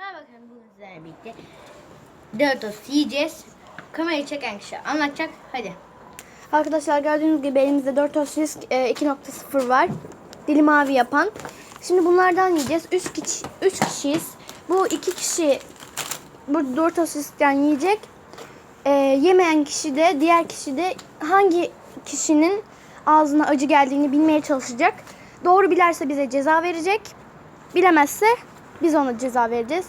Merhaba bakalım bugün sizlerle birlikte Doritos yiyeceğiz. Kamerayı çeken kişi anlatacak. Hadi. Arkadaşlar gördüğünüz gibi elimizde Doritos Risk e, 2.0 var. Dili mavi yapan. Şimdi bunlardan yiyeceğiz. 3 kişi 3 kişiyiz. Bu iki kişi bu Doritos Risk'ten yiyecek. E, yemeyen kişi de diğer kişi de hangi kişinin ağzına acı geldiğini bilmeye çalışacak. Doğru bilerse bize ceza verecek. Bilemezse biz ona ceza vereceğiz.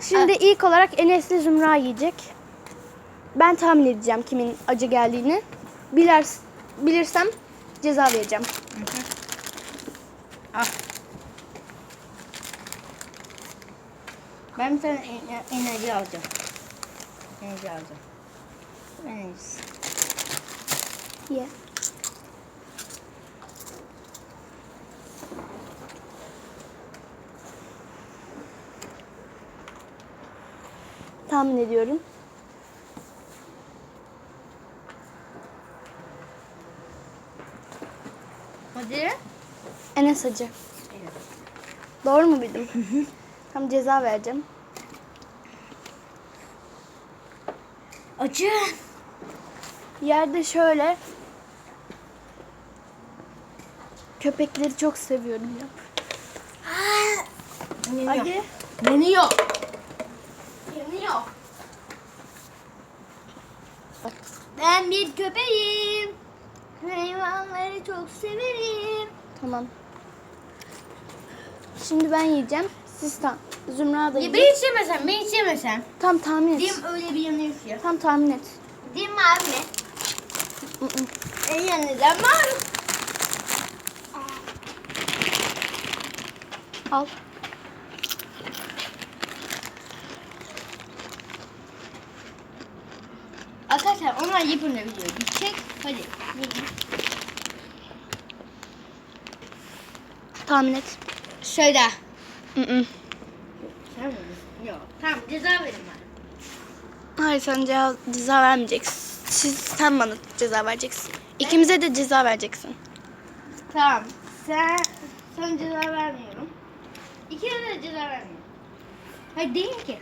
Şimdi ilk olarak Enes'li Zümra yiyecek. Ben tahmin edeceğim kimin acı geldiğini. Biler, bilirsem ceza vereceğim. Al. Ben bir tane en- enerji alacağım. Enerji alacağım. Enerji. Ye. Tahmin ediyorum. Hadi. Enes acı. Evet. Doğru mu bildim? Tam ceza vereceğim. Acı. Yerde şöyle köpekleri çok seviyorum ya. Yanıyor. Hadi. Yanıyor. Yanıyor. Ben bir köpeğim. Hayvanları çok severim. Tamam. Şimdi ben yiyeceğim. Siz tam Zümra da Ya yiyecek. ben hiç yemesem, ben hiç yemesem. Tam tahmin et. Dim öyle bir yanıyor ki. Tam tahmin et. Dim mavi mi? Hı hı. En yanından mavi. Al. Arkadaşlar onlar yapın video gidecek. Hadi. Tahmin et. Söyle. Hı hı. Sen mi? Yok. Tamam ceza verin bana. Hayır sen ceza, ceza vermeyeceksin. Siz, sen bana ceza vereceksin. İkimize de ceza vereceksin. Tamam. Sen sen ceza vermiyorum. İkine de ceza vermiyorum. Hayır değil ki.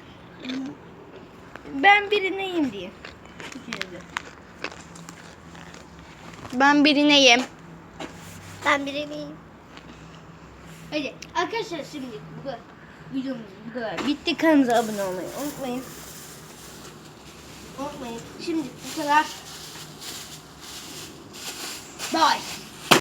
Ben birineyim diye. Ben birine yem. Ben birineyim. Hadi arkadaşlar şimdi bu kadar. Videomuz bu kadar. Bitti kanalımıza abone olmayı unutmayın. Unutmayın. Şimdi bu kadar. Bye.